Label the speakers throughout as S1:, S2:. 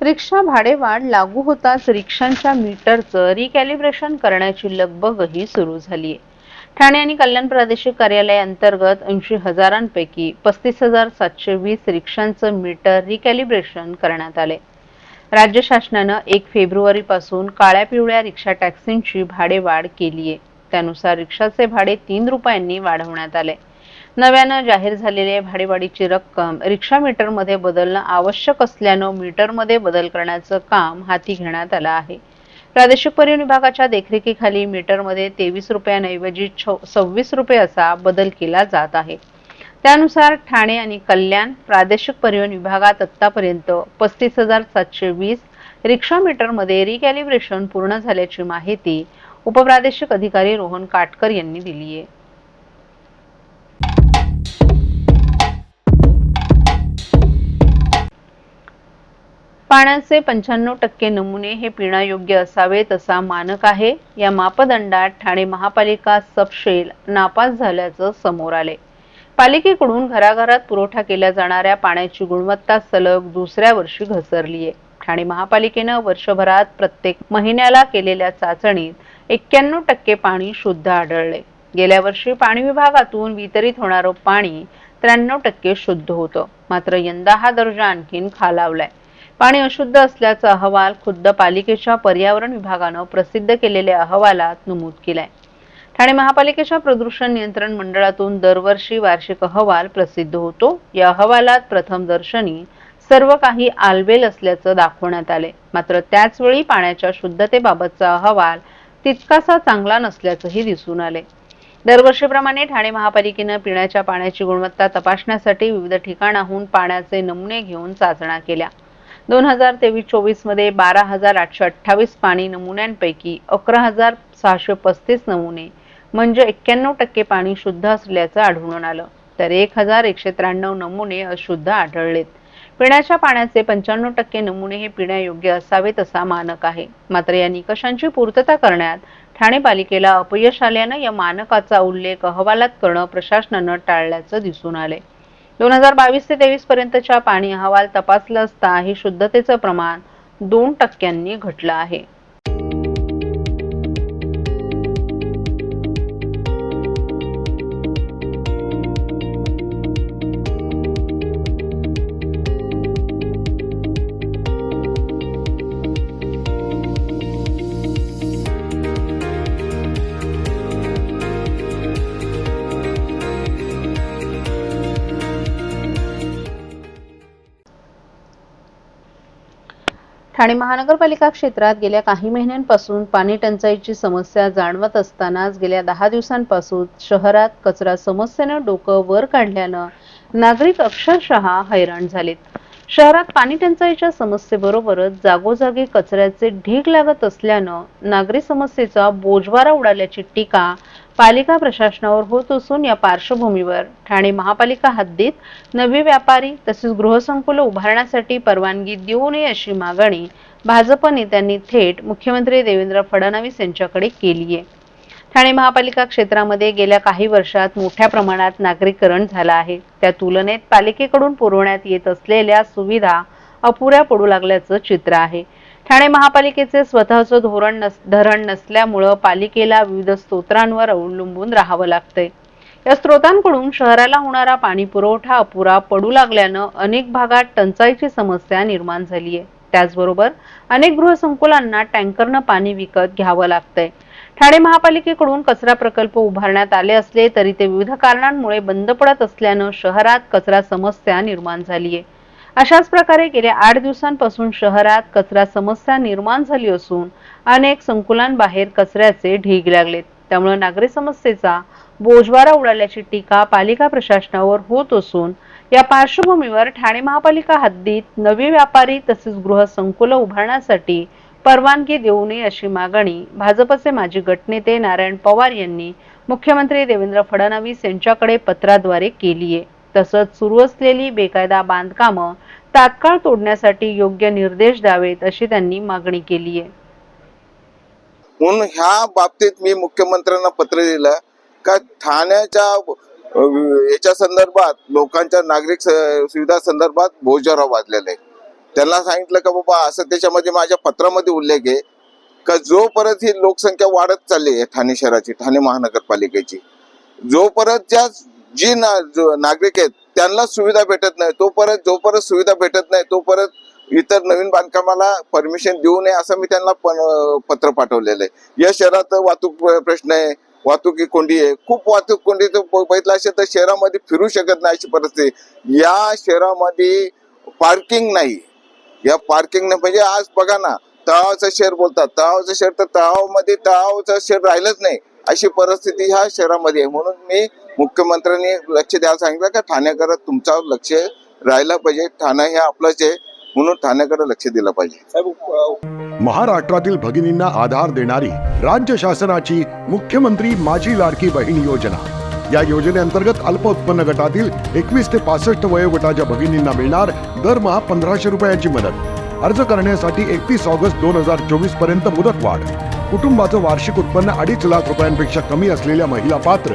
S1: रिक्षा भाडेवाढ लागू होताच रिक्षांच्या मीटरचं रिकॅलिब्रेशन करण्याची लगबगही सुरू झाली आहे ठाणे आणि कल्याण प्रादेशिक कार्यालय अंतर्गत ऐंशी हजारांपैकी पस्तीस हजार सातशे वीस रिक्षांचं मीटर रिकॅलिब्रेशन करण्यात आले राज्य शासनानं एक फेब्रुवारीपासून काळ्या पिवळ्या रिक्षा टॅक्सींची भाडेवाढ केली आहे त्यानुसार रिक्षाचे भाडे तीन रुपयांनी वाढवण्यात आले. नव्यानं जाहीर झालेले भाडेवाढीची रक्कम रिक्षा मीटरमध्ये बदलणं आवश्यक असल्यानं मीटरमध्ये बदल करण्याचं काम हाती घेण्यात आलं आहे. प्रादेशिक परिवहन विभागाच्या देखरेखीखाली मीटरमध्ये तेवीस रुपयांऐवजी छ- सव्वीस रुपये असा बदल केला जात आहे. त्यानुसार ठाणे आणि कल्याण प्रादेशिक परिवहन विभागात आत्तापर्यंत पस्तीस हजार सातशे वीस रिक्षा मीटरमध्ये रिकॅलिब्रेशन पूर्ण झाल्याची माहिती उपप्रादेशिक अधिकारी रोहन काटकर यांनी दिली आहे पाण्याचे पंच्याण्णव टक्के नमुने हे पिण्यायोग्य असावेत असा मानक आहे. या मापदंडात ठाणे महापालिका सपशेल नापास झाल्याचं समोर आले. पालिकेकडून घराघरात पुरवठा केल्या जाणाऱ्या पाण्याची गुणवत्ता सलग दुसऱ्या वर्षी घसरली आहे ठाणे महापालिकेनं वर्षभरात प्रत्येक महिन्याला केलेल्या चाचणीत एक्क्याण्णव टक्के पाणी शुद्ध आढळले. गेल्या वर्षी पाणी विभागातून वितरित होणारं पाणी त्र्याण्णव टक्के शुद्ध होतं. मात्र यंदा हा दर्जा आणखीन खालावलाय. पाणी अशुद्ध असल्याचा अहवाल खुद्द पालिकेच्या पर्यावरण विभागानं प्रसिद्ध केलेल्या अहवालात नमूद केलाय. ठाणे महापालिकेच्या प्रदूषण नियंत्रण मंडळातून दरवर्षी वार्षिक अहवाल प्रसिद्ध होतो. या अहवालात प्रथम दर्शनी सर्व काही आलबेल असल्याचं दाखवण्यात आले मात्र त्याचवेळी पाण्याच्या शुद्धतेबाबतचा अहवाल तितकासा चांगला नसल्याचंही दिसून आले दरवर्षीप्रमाणे ठाणे महापालिकेनं पिण्याच्या पाण्याची गुणवत्ता तपासण्यासाठी विविध ठिकाणाहून पाण्याचे नमुने घेऊन चाचण्या केल्या. दोन हजार तेवीस चोवीसमध्ये बारा हजार आठशे अठ्ठावीस पाणी नमुन्यांपैकी अकरा हजार सहाशे पस्तीस नमुने म्हणजे एक्क्याण्णव टक्के पाणी शुद्ध असल्याचं आढळून आलं. तर एक हजार एकशे त्र्याण्णव नमुने अशुद्ध आढळलेत. पिण्याच्या पाण्याचे पंच्याण्णव टक्के नमुने हे पिण्यायोग्य असावेत असा मानक आहे. मात्र या निकषांची पूर्तता करण्यात ठाणे पालिकेला अपयश आल्यानं या मानकाचा उल्लेख अहवालात करणं प्रशासनानं टाळल्याचं दिसून आले दोन हजार बावीस ते तेवीस पर्यंतच्या पाणी अहवाल तपासला असता हे शुद्धतेचं प्रमाण दोन टक्क्यांनी घटलं आहे. ठाणे महानगरपालिका क्षेत्रात गेल्या काही महिन्यांपासून पाणी टंचाईची समस्या जाणवत असतानाच गेल्या दहा दिवसांपासून शहरात कचरा समस्येनं डोकं वर काढल्यानं नागरिक अक्षरशः हैराण झालेत. शहरात पाणी टंचाईच्या समस्येबरोबरच जागोजागी कचऱ्याचे ढीग लागत असल्यानं नागरी समस्येचा बोजवारा उडाल्याची टीका पालिका प्रशासनावर होत असून या पार्श्वभूमीवर ठाणे महापालिका हद्दीत नवी व्यापारी तसेच गृहसंकुलं उभारण्यासाठी परवानगी देऊ नये अशी मागणी भाजप नेत्यांनी थेट मुख्यमंत्री देवेंद्र फडणवीस यांच्याकडे केली आहे. ठाणे महापालिका क्षेत्रामध्ये गेल्या काही वर्षात मोठ्या प्रमाणात नागरीकरण झालं आहे. त्या तुलनेत पालिकेकडून पुरवण्यात येत असलेल्या सुविधा अपुऱ्या पडू लागल्याचं चित्र आहे. ठाणे महापालिकेचे स्वतःचं धोरण नस धरण नसल्यामुळं पालिकेला विविध स्तोत्रांवर अवलंबून राहावं लागतंय. या स्रोतांकडून शहराला होणारा पाणी पुरवठा अपुरा पडू लागल्यानं अनेक भागात टंचाईची समस्या निर्माण झाली आहे. त्याचबरोबर अनेक गृहसंकुलांना टँकरनं पाणी विकत घ्यावं लागतंय. ठाणे महापालिकेकडून कचरा प्रकल्प उभारण्यात आले असले तरी ते विविध कारणांमुळे बंद पडत असल्यानं शहरात कचरा समस्या निर्माण झाली आहे. अशाच प्रकारे गेल्या आठ दिवसांपासून शहरात कचरा समस्या निर्माण झाली असून अनेक संकुलांबाहेर कचऱ्याचे ढीग लागलेत. त्यामुळे नागरी समस्येचा बोजवारा उडाल्याची टीका पालिका प्रशासनावर होत असून या पार्श्वभूमीवर ठाणे महापालिका हद्दीत नवी व्यापारी तसेच गृहसंकुलं उभारण्यासाठी परवानगी देऊ नये अशी मागणी भाजपचे माजी गटनेते नारायण पवार यांनी मुख्यमंत्री देवेंद्र फडणवीस यांच्याकडे पत्राद्वारे केली आहे तसंच सुरू असलेली बेकायदा बांधकामं तात्काळ तोडण्यासाठी योग्य निर्देश द्यावेत अशी त्यांनी मागणी केली आहे.
S2: म्हणून ह्या बाबतीत मी मुख्यमंत्र्यांना पत्र दिलं का ठाण्याच्या याच्या संदर्भात लोकांच्या नागरिक सुविधा संदर्भात भोजराव वाजलेला. आहे त्यांना सांगितलं का बाबा असं त्याच्यामध्ये माझ्या पत्रामध्ये उल्लेख आहे का जोपर्यंत ही लोकसंख्या वाढत चालली आहे ठाणे शहराची ठाणे महानगरपालिकेची जोपर्यंत ज्या जी ना नागरिक आहेत त्यांना सुविधा भेटत नाही. तो परत जो जोपर्यंत सुविधा भेटत नाही तो परत इतर नवीन बांधकामाला परमिशन देऊ नये असं मी त्यांना पत्र पाठवलेलं आहे. या शहरात वाहतूक प्रश्न आहे वाहतुकी कोंडी आहे. खूप वाहतूक कोंडी तर बघितलं असेल तर शहरामध्ये फिरू शकत नाही अशी परिस्थिती या शहरामध्ये पार्किंग नाही. या पार्किंग नाही म्हणजे आज बघा ना तळावचं शहर बोलतात. तळावचं शहर तर तळावमध्ये तळावचं शहर राहिलंच नाही. अशी परिस्थिती ह्या शहरामध्ये आहे. म्हणून मी मुख्यमंत्र्यांनी लक्ष द्यायला सांगितलं का ठाण्याकडे तुमचं लक्ष राहिलं पाहिजे ठाणे हे आपलंच आहे म्हणून ठाण्याकडे लक्ष दिलं पाहिजे.
S3: महाराष्ट्रातील भगिनींना आधार देणारी राज्य शासनाची मुख्यमंत्री माझी लाडकी बहीण योजना. या योजनेअंतर्गत अल्प उत्पन्न गटातील एकवीस ते पासष्ट वयोगटाच्या भगिनींना मिळणार दरमहा पंधराशे रुपयांची मदत. अर्ज करण्यासाठी एकतीस ऑगस्ट दोन हजार चोवीसपर्यंत मुदतवाढ. कुटुंबाचं वार्षिक उत्पन्न अडीच लाख रुपयांपेक्षा कमी असलेल्या महिला पात्र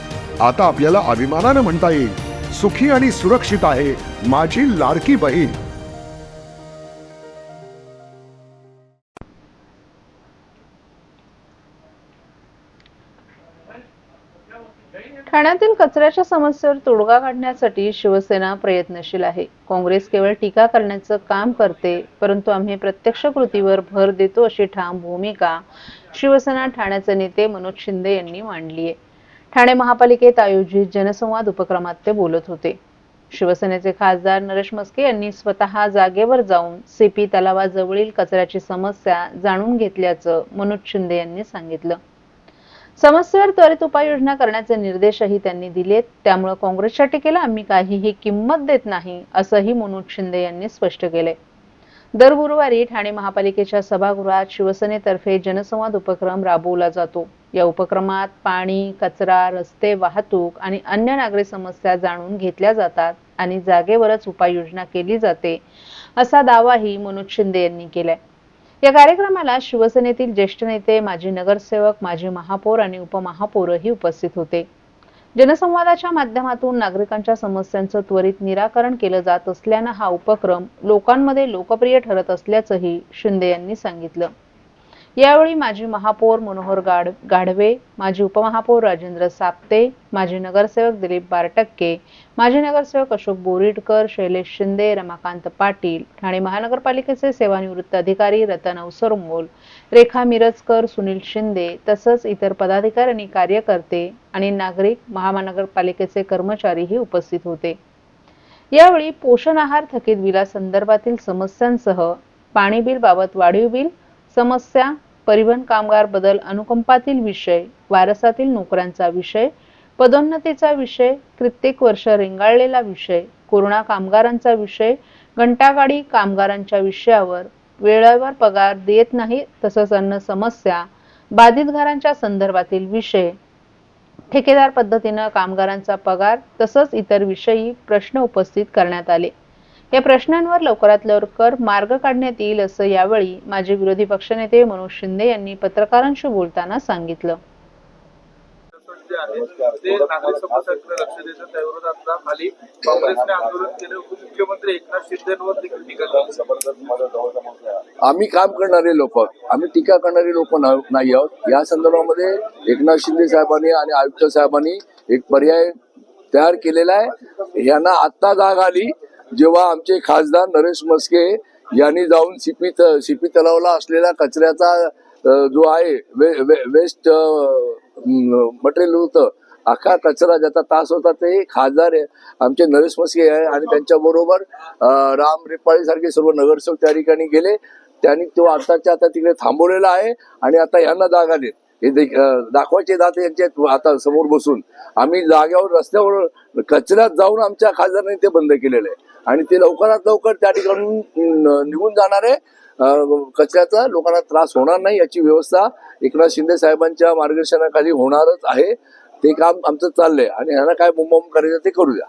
S3: आता आपल्याला अभिमानानं म्हणता येईल. सुखी आणि सुरक्षित आहे माझी लाडकी बहीण.
S1: ठाण्यातील कचऱ्याच्या समस्येवर तोडगा काढण्यासाठी शिवसेना प्रयत्नशील आहे. काँग्रेस केवळ टीका करण्याचं काम करते परंतु आम्ही प्रत्यक्ष कृतीवर भर देतो अशी ठाम भूमिका शिवसेना ठाण्याचे नेते मनोज शिंदे यांनी मांडली आहे. ठाणे महापालिकेत आयोजित जनसंवाद उपक्रमात ते बोलत होते. शिवसेनेचे खासदार नरेश मस्के यांनी स्वतः जागेवर जाऊन सीपी तलावाजवळील कचऱ्याची समस्या जाणून घेतल्याचं मनोज शिंदे यांनी सांगितलं. समस्येवर त्वरित उपाययोजना करण्याचे निर्देशही त्यांनी दिलेत. त्यामुळे काँग्रेसच्या टीकेला आम्ही काहीही किंमत देत नाही असंही मनोज शिंदे यांनी स्पष्ट केले दर गुरुवारी ठाणे महापालिकेच्या सभागृहात शिवसेनेतर्फे जनसंवाद उपक्रम राबवला जातो. या उपक्रमात पाणी कचरा रस्ते वाहतूक आणि अन्य नागरी समस्या जाणून घेतल्या जातात आणि जागेवरच उपाययोजना केली जाते असा दावाही मनोज शिंदे यांनी केलाय. या कार्यक्रमाला शिवसेनेतील ज्येष्ठ नेते माजी नगरसेवक माजी महापौर आणि उपमहापौरही उपस्थित होते. जनसंवादाच्या माध्यमातून नागरिकांच्या समस्यांचं त्वरित निराकरण केलं जात असल्यानं हा उपक्रम लोकांमध्ये लोकप्रिय ठरत असल्याचंही शिंदे यांनी सांगितलं. यावेळी माजी महापौर मनोहर गाड गाढवे माजी उपमहापौर राजेंद्र साप्ते माजी नगरसेवक दिलीप बारटक्के माजी नगरसेवक अशोक बोरीडकर शैलेश शिंदे रमाकांत पाटील ठाणे महानगरपालिकेचे सेवानिवृत्त अधिकारी रतन अवसरमोल रेखा मिरजकर सुनील शिंदे तसंच इतर पदाधिकारी आणि कार्यकर्ते आणि नागरिक महानगरपालिकेचे कर्मचारीही उपस्थित होते. यावेळी पोषण आहार थकीत बिलासंदर्भातील समस्यांसह पाणी बिल बाबत वाढीव बिल समस्या परिवहन कामगार बदल अनुकंपातील विषय वारसातील नोकऱ्यांचा विषय पदोन्नतीचा विषय कित्येक वर्ष रेंगाळलेला विषय कोरोना कामगारांचा विषय घंटागाडी कामगारांच्या विषयावर वेळेवर पगार देत नाही तसंच अन्न समस्या बाधित घरांच्या संदर्भातील विषय ठेकेदार पद्धतीनं कामगारांचा पगार तसंच इतर विषयी प्रश्न उपस्थित करण्यात आले. या प्रश्नांवर लवकरात लवकर मार्ग काढण्यात येईल असं यावेळी माजी विरोधी पक्षनेते मनोज शिंदे यांनी पत्रकारांशी बोलताना सांगितलं.
S4: जे आहे ते नागरिक समस्यांकडे लक्ष देतात त्याविरोधात आता खाली काँग्रेसने आंदोलन केलं. उपमुख्यमंत्री एकनाथ शिंदेवर देखील टीका केली.
S5: आम्ही काम करणारे लोक. आम्ही टीका करणारे लोक नाही आहोत. या संदर्भामध्ये एकनाथ शिंदे साहेबांनी आणि आयुक्त साहेबांनी एक पर्याय तयार केलेला आहे. यांना आत्ता जाग आली. जेव्हा आमचे खासदार नरेश मस्के यांनी जाऊन सिपी त- सिपी तलावला असलेला कचऱ्याचा जो आहे वे, वे, वेस्ट मटेरियल होतं अख्खा कचरा ज्याचा तास होता ते खासदार आमचे नरेश मस्के आहे आणि त्यांच्या बरोबर राम रेपाळी सारखे सर्व नगरसेवक त्या ठिकाणी गेले. त्यांनी तो आताच्या आता तिकडे थांबवलेला आहे आणि आता यांना जागा देत. दाखवायचे दात यांचे आता समोर बसून. आम्ही जाग्यावर रस्त्यावर कचऱ्यात जाऊन आमच्या खासदारांनी ते बंद केलेलं आहे. आणि ते लवकरात लवकर त्या ठिकाणून निघून जाणार आहे. कचऱ्याचा लोकांना त्रास होणार नाही याची व्यवस्था एकनाथ शिंदे साहेबांच्या मार्गदर्शनाखाली होणारच आहे. ते काम आमचं चाललंय. आणि ह्यांना काय मुंबम करायचं ते करूया.